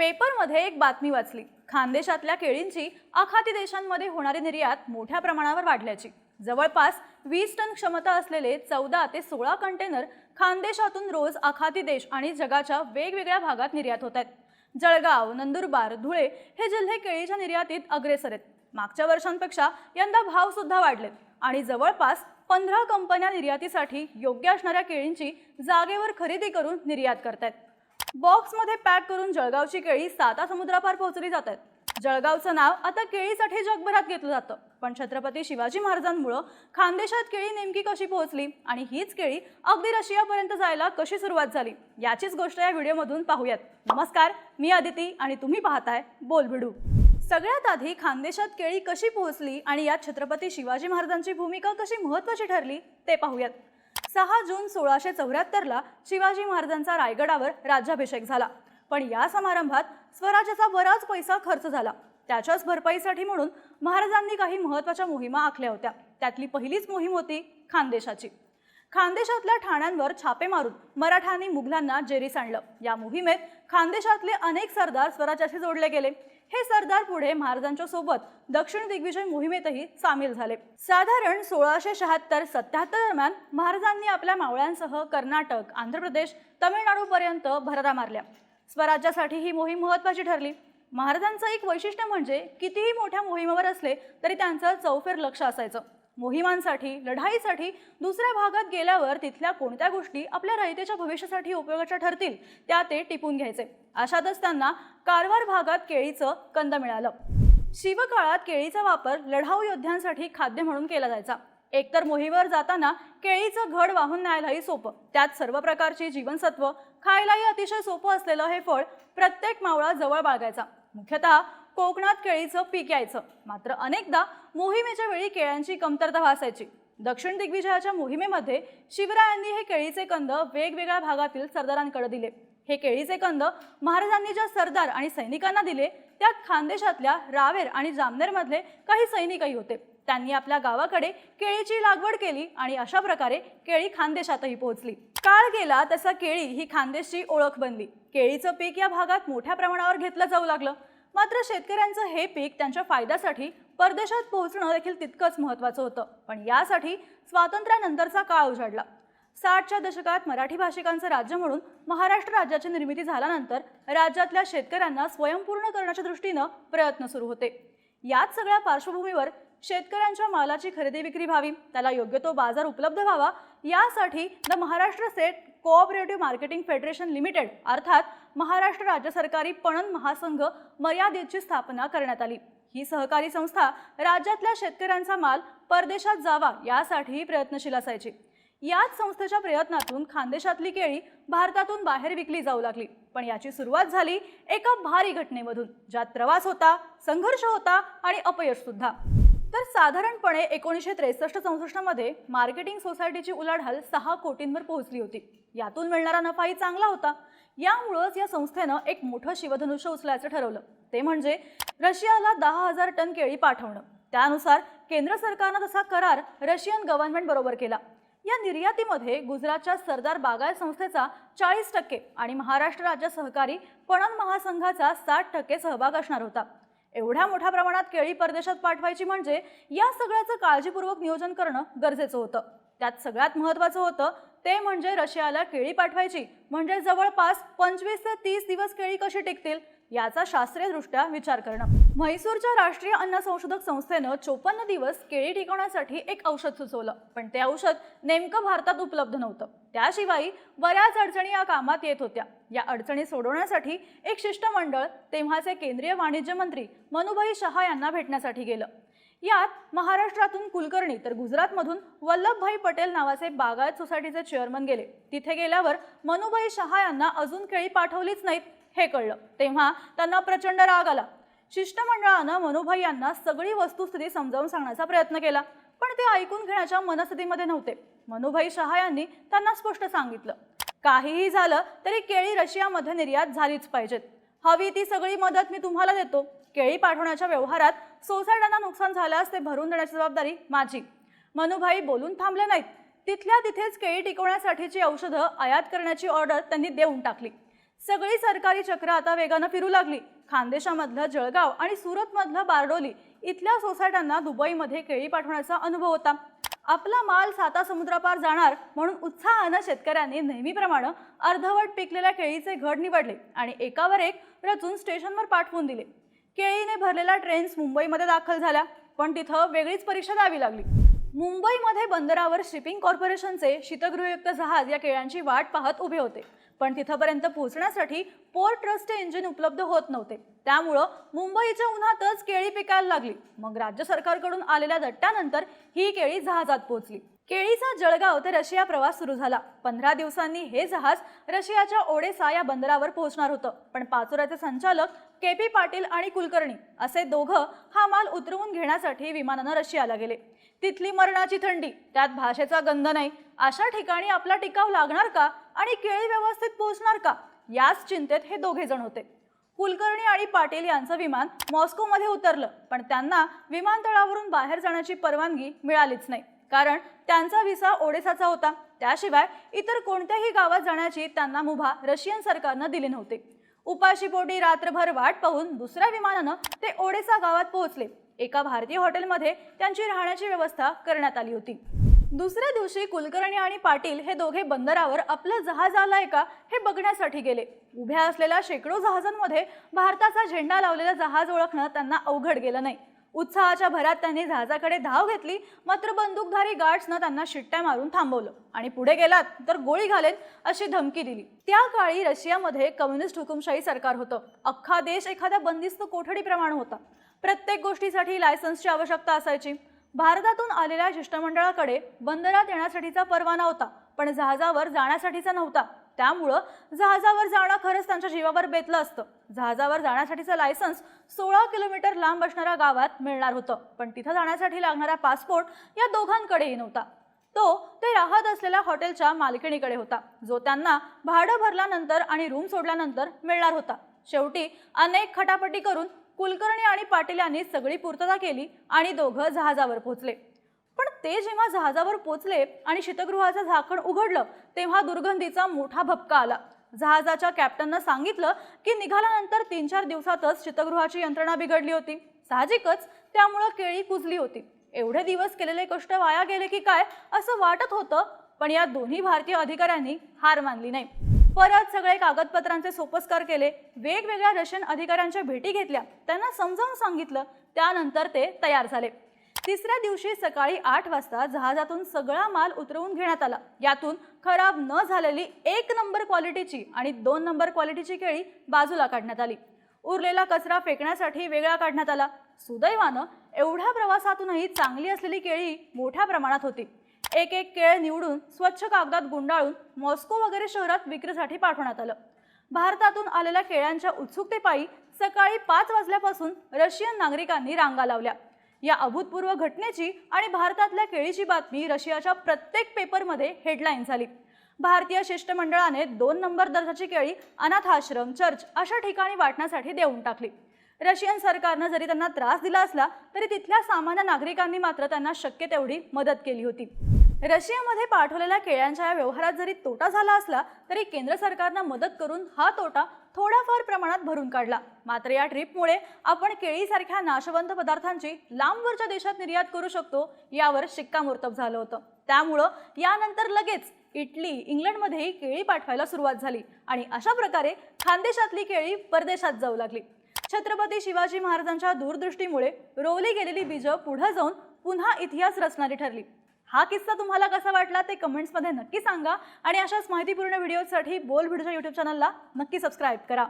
पेपरमध्ये एक बातमी वाचली. खानदेशातल्या केळींची आखाती देशांमध्ये होणारी निर्यात मोठ्या प्रमाणावर वाढल्याची. जवळपास वीस टन क्षमता असलेले चौदा ते सोळा कंटेनर खानदेशातून रोज आखाती देश आणि जगाच्या वेगवेगळ्या भागात निर्यात होत आहेत. जळगाव नंदुरबार धुळे हे जिल्हे केळीच्या निर्यातीत अग्रेसर आहेत. मागच्या वर्षांपेक्षा यंदा भाव सुद्धा वाढलेत आणि जवळपास पंधरा कंपन्या निर्यातीसाठी योग्य असणाऱ्या केळींची जागेवर खरेदी करून निर्यात करतायत. बॉक्समध्ये पॅक करून जळगावची केळी साता समुद्रापार पोहोचली जात आहेत जळगावचं नाव आता केळीसाठी जगभरात घेतलं जातं. पण छत्रपती शिवाजी महाराजांमुळं खानदेशात केळी नेमकी कशी पोहोचली आणि हीच केळी अगदी रशियापर्यंत जायला कशी सुरुवात झाली याचीच गोष्ट या व्हिडिओमधून पाहूयात. नमस्कार मी आदिती आणि तुम्ही पाहताय बोलभिडू सगळ्यात आधी खानदेशात केळी कशी पोहोचली आणि यात छत्रपती शिवाजी महाराजांची भूमिका कशी महत्वाची ठरली ते पाहूयात. सहा जून सोळाशे चौऱ्याहत्तरला शिवाजी महाराजांचा रायगडावर राज्याभिषेक झाला. पण या समारंभात स्वराज्याचा बराच पैसा खर्च झाला. त्याच्याच भरपाईसाठी म्हणून महाराजांनी काही महत्त्वाच्या मोहिमा आखल्या होत्या. त्यातली पहिलीच मोहीम होती खानदेशाची. खानदेशातल्या ठाण्यांवर छापे मारून मराठ्यांनी मुघलांना जेरीस आणलं. या मोहिमेत खानदेशातले अनेक सरदार स्वराज्याशी जोडले गेले. हे सरदार पुढे महाराजांच्या सोबत दक्षिण दिग्विजय मोहिमेतही सामील झाले. साधारण सोळाशे शहात्तर सत्याहत्तर दरम्यान महाराजांनी आपल्या मावळ्यांसह कर्नाटक आंध्र प्रदेश तमिळनाडूपर्यंत भररा मारल्या. स्वराज्यासाठी ही मोहीम महत्वाची ठरली. महाराजांचं एक वैशिष्ट्य म्हणजे कितीही मोठ्या मोहिमेवर असले तरी त्यांचं चौफेर लक्ष असायचं. मोहिमांसाठी लढाईसाठी दुसऱ्या भागात गेल्यावर तिथल्या कोणत्या गोष्टी आपल्या रयतेच्या भविष्यासाठी उपयोगाच्या ठरतील त्या ते टिपून घ्यायचे. अशातच त्यांना कारवार भागात केळीचं कंद मिळालं. शिवकाळात केळीचा वापर लढाऊ योद्ध्यांसाठी खाद्य म्हणून केला जायचा. एकतर मोहीमेवर जाताना केळीचं घड वाहून न्यायलाही सोपं. त्यात सर्व प्रकारची जीवनसत्व खायलाही अतिशय सोपं असलेलं हे फळ प्रत्येक मावळा जवळ बाळगायचा. मुख्यतः कोकणात केळीचं पीक यायचं. मात्र अनेकदा मोहिमेच्या वेळी केळ्यांची कमतरता भासायची. दक्षिण दिग्विजयाच्या मोहिमेमध्ये शिवरायांनी हे केळीचे कंद वेगवेगळ्या भागातील सरदारांकडे दिले. हे केळीचे कंद महाराजांनी ज्या सरदार आणि सैनिकांना दिले त्यात खानदेशातल्या रावेर आणि जामनेरमधले काही सैनिकही होते. त्यांनी आपल्या गावाकडे केळीची लागवड केली आणि अशा प्रकारे केळी खानदेशातही पोहोचली. काळ गेला तसा केळी ही खानदेशची ओळख बनली. केळीचं पीक या भागात मोठ्या प्रमाणावर घेतलं जाऊ लागलं. मात्र शेतकऱ्यांचं हे पीक त्यांच्या फायद्यासाठी परदेशात पोहोचणं देखील तितकंच महत्त्वाचं होतं. पण यासाठी स्वातंत्र्यानंतरचा काळ उजाडला. साठच्या दशकात मराठी भाषिकांचं राज्य म्हणून महाराष्ट्र राज्याची निर्मिती झाल्यानंतर राज्यातल्या शेतकऱ्यांना स्वयंपूर्ण करण्याच्या दृष्टीनं प्रयत्न सुरू होते. याच सगळ्या पार्श्वभूमीवर शेतकऱ्यांच्या मालाची खरेदी विक्री व्हावी त्याला योग्य तो बाजार उपलब्ध व्हावा यासाठी the Maharashtra state cooperative marketing federation limited अर्थात महाराष्ट्र राज्य सरकारी पणन महासंघ मर्यादितची स्थापना करण्यात आली. ही सहकारी संस्था राज्यातल्या शेतकऱ्यांचा माल परदेशात जावा यासाठीही प्रयत्नशील असायची. याच संस्थेच्या प्रयत्नातून खानदेशातली केळी भारतातून बाहेर विकली जाऊ लागली. पण याची सुरुवात झाली एका भारी घटनेमधून ज्यात प्रवास होता संघर्ष होता आणि अपयश सुद्धा. तर साधारणपणे एकोणीसशे त्रेसष्ट चौसष्टमध्ये मार्केटिंग सोसायटीची उलाढाल सहा कोटींवर पोहोचली होती. यातून मिळणारा नफाही चांगला होता. यामुळंच या संस्थेनं एक मोठं शिवधनुष्य उचलायचं ठरवलं. ते म्हणजे रशियाला दहा हजार टन केळी पाठवणं. त्यानुसार केंद्र सरकारनं तसा करार रशियन गव्हर्नमेंट बरोबर केला. या निर्यातीमध्ये गुजरातच्या सरदार बागायत संस्थेचा चाळीस टक्के आणि महाराष्ट्र राज्य सहकारी पणन महासंघाचा साठ टक्के सहभाग असणार होता. एवढ्या मोठ्या प्रमाणात केळी परदेशात पाठवायची म्हणजे या सगळ्याचं काळजीपूर्वक नियोजन करणं गरजेचं होतं. त्यात सगळ्यात महत्त्वाचं होतं ते म्हणजे रशियाला केळी पाठवायची. म्हणजे जवळपास पंचवीस ते तीस दिवस केळी कशी टिकतील? याचा शास्त्रीयदृष्ट्या विचार करणं. म्हैसूरच्या राष्ट्रीय अन्न संशोधक संस्थेनं चोपन्न दिवस केळी टिकवण्यासाठी एक औषध सुचवलं. पण ते औषध नेमकं भारतात उपलब्ध नव्हतं. त्याशिवाय बऱ्याच अडचणी या कामात येत होत्या. या अडचणी सोडवण्यासाठी एक शिष्टमंडळ तेव्हाचे केंद्रीय वाणिज्य मंत्री मनुभाई शहा यांना भेटण्यासाठी गेलं. यात महाराष्ट्रातून कुलकर्णी तर गुजरातमधून वल्लभभाई पटेल नावाचे बागायत सोसायटीचे चेअरमन गेले. तिथे गेल्यावर मनुभाई शहा यांना अजून केळी पाठवलीच नाहीत. हे कळलं. तेव्हा त्यांना प्रचंड राग आला. शिष्टमंडळानं मनुभाई यांना सगळी वस्तुस्थिती समजावून सांगण्याचा प्रयत्न केला पण ते ऐकून घेण्याच्या मनस्थितीमध्ये नव्हते. मनुभाई शहा यांनी त्यांना स्पष्ट सांगितलं काहीही झालं तरी केळी रशियामध्ये निर्यात झालीच पाहिजेत. हवी ती सगळी मदत मी तुम्हाला देतो. केळी पाठवण्याच्या व्यवहारात सोसायट्यांना नुकसान झाल्यास ते भरून देण्याची जबाबदारी माझी. मनुभाई बोलून थांबले नाहीत. तिथल्या तिथेच केळी टिकवण्यासाठीची औषधं आयात करण्याची ऑर्डर त्यांनी देऊन टाकली. सगळी सरकारी चक्र आता वेगानं फिरू लागली. खानदेशामधलं जळगाव आणि सुरतमधलं बारडोली इथल्या सोसायट्यांना दुबईमध्ये केळी पाठवण्याचा अनुभव होता. आपला माल साता समुद्रापार जाणार म्हणून उत्साहानं शेतकऱ्यांनी नेहमीप्रमाणे अर्धवट पिकलेल्या केळीचे घड निवडले आणि एकावर एक रचून स्टेशनवर पाठवून दिले. केळीने भरलेल्या ट्रेन्स मुंबईमध्ये दाखल झाल्या पण तिथं वेगळीच परीक्षा द्यावी लागली. मुंबईमध्ये बंदरावर शिपिंग कॉर्पोरेशनचे शीतगृहयुक्त जहाज या केळ्यांची वाट पाहत उभे होते. पण तिथपर्यंत पोहोचण्यासाठी पोर्ट ट्रस्टचे इंजिन उपलब्ध होत नव्हते. त्यामुळं मुंबईच्या उन्हातच केळी पिकायला लागली. मग राज्य सरकारकडून आलेल्या दट्ट्यानंतर ही केळी जहाजात पोहोचली. केळीचा जळगाव ते रशिया प्रवास सुरू झाला. पंधरा दिवसांनी हे जहाज रशियाच्या ओडेसा या बंदरावर पोहोचणार होतं. पण पाचोऱ्याचे संचालक के पी पाटील आणि कुलकर्णी असे दोघं हा माल उतरवून घेण्यासाठी विमानानं रशियाला गेले. तिथली मरणाची थंडी त्यात भाषेचा गंध नाही अशा ठिकाणी आपला टिकाव लागणार का आणि केळी व्यवस्थित पोहोचणार का याच चिंतेत हे दोघे जण होते. कुलकर्णी आणि पाटील यांचं विमान मॉस्कोमध्ये उतरलं पण त्यांना विमानतळावरून बाहेर जाण्याची परवानगी मिळालीच नाही. कारण त्यांचा व्हिसा ओडेसाचा होता. त्याशिवाय इतर कोणत्याही गावात जाण्याची त्यांना मुभा रशियन सरकारनं दिली नव्हती. उपाशीपोटी रात्रभर वाट पाहून दुसऱ्या विमानानं ते ओडेसा गावात पोहोचले. एका भारतीय हॉटेलमध्ये त्यांची राहण्याची व्यवस्था करण्यात आली होती. दुसऱ्या दिवशी कुलकर्णी आणि पाटील हे दोघे बंदरावर आपलं जहाज आलाय का हे बघण्यासाठी गेले. उभ्या असलेल्या शेकडो जहाजांमध्ये भारताचा झेंडा लावलेलं जहाज ओळखणं त्यांना अवघड गेलं नाही. उत्साहाच्या भरात त्यांनी जहाजाकडे धाव घेतली. मात्र बंदूकधारी गार्ड्सनं त्यांना शिट्ट्या मारून थांबवलं आणि पुढे गेलात तर गोळी घालेन अशी धमकी दिली. त्या काळी रशियामध्ये कम्युनिस्ट हुकुमशाही सरकार होतं. अख्खा देश एखाद्या बंदिस्त कोठडीप्रमाणे होता. प्रत्येक गोष्टीसाठी लायसन्सची आवश्यकता असायची. भारतातून आलेल्या शिष्टमंडळाकडे बंदरात येण्यासाठीचा परवाना होता. पण जहाजावर जाण्यासाठीचा नव्हता. त्यामुळं जहाजावर जाणं खरंच त्यांच्या जीवावर बेतलं असतं. जहाजावर जाण्यासाठीचं लायसन्स सोळा किलोमीटर लांब असणाऱ्या गावात मिळणार होतं. पण तिथं जाण्यासाठी लागणारा पासपोर्ट या दोघांकडेही नव्हता. तो ते राहत असलेल्या हॉटेलच्या मालकिणीकडे होता जो त्यांना भाडं भरल्यानंतर आणि रूम सोडल्यानंतर मिळणार होता. शेवटी अनेक खटापटी करून कुलकर्णी आणि पाटील यांनी सगळी पूर्तता केली आणि दोघं जहाजावर पोहोचले. पण ते जेव्हा जहाजावर पोचले आणि शीतगृहाचं झाकण उघडलं तेव्हा दुर्गंधीचा मोठा भपका आला. जहाजाच्या कॅप्टननं सांगितलं की निघाल्यानंतर तीन चार दिवसातच शीतगृहाची यंत्रणा बिघडली होती. साहजिकच त्यामुळं केळी कुजली होती. एवढे दिवस केलेले कष्ट वाया गेले की काय असं वाटत होतं पण या दोन्ही भारतीय अधिकाऱ्यांनी हार मानली नाही. परत सगळे कागदपत्रांचे सोपस्कार केले. वेगवेगळ्या रशियन अधिकाऱ्यांच्या भेटी घेतल्या. त्यांना समजावून सांगितलं. त्यानंतर ते तयार झाले. तिसऱ्या दिवशी सकाळी आठ वाजता जहाजातून सगळा माल उतरवून घेण्यात आला. यातून खराब न झालेली एक नंबर क्वालिटीची आणि दोन नंबर क्वालिटीची केळी बाजूला काढण्यात आली. उरलेला कचरा फेकण्यासाठी वेगळा काढण्यात आला. सुदैवानं एवढ्या प्रवासातूनही चांगली असलेली केळी मोठ्या प्रमाणात होती. एक एक केळ निवडून स्वच्छ कागदात गुंडाळून मॉस्को वगैरे शहरात विक्रीसाठी पाठवण्यात आलं. भारतातून आलेल्या केळ्यांच्या उत्सुकतेपायी सकाळी पाच वाजल्यापासून रशियन नागरिकांनी रांगा लावल्या. या अभूतपूर्व घटनेची आणि भारतातल्या केळीची बातमी रशियाच्या प्रत्येक पेपरमध्ये हेडलाईन झाली. भारतीय शिष्टमंडळाने दोन नंबर दर्जाची केळी अनाथाश्रम चर्च अशा ठिकाणी वाटण्यासाठी देऊन टाकली. रशियन सरकारनं जरी त्यांना त्रास दिला असला तरी तिथल्या सामान्य नागरिकांनी मात्र त्यांना शक्य तेवढी मदत केली होती. रशियामध्ये पाठवलेल्या केळ्यांच्या या व्यवहारात जरी तोटा झाला असला तरी केंद्र सरकारनं मदत करून हा तोटा थोड्याफार प्रमाणात भरून काढला. मात्र या ट्रिपमुळे आपण केळीसारख्या नाशवंत पदार्थांची लांबवरच्या देशात निर्यात करू शकतो यावर शिक्कामोर्तब झालं होतं. त्यामुळं यानंतर लगेच इटली इंग्लंडमध्येही केळी पाठवायला सुरुवात झाली आणि अशा प्रकारे खानदेशातली केळी परदेशात जाऊ लागली. छत्रपती शिवाजी महाराजांच्या दूरदृष्टीमुळे रोवली गेलेली बीजं पुढे जाऊन पुन्हा इतिहास रचणारी ठरली. हा किस्सा तुम्हाला कसा वाटला ते कमेंट्समध्ये नक्की सांगा आणि अशाच माहितीपूर्ण व्हिडिओसाठी बोल व्हिडिओच्या यूट्यूब चॅनलला नक्की सबस्क्राईब करा.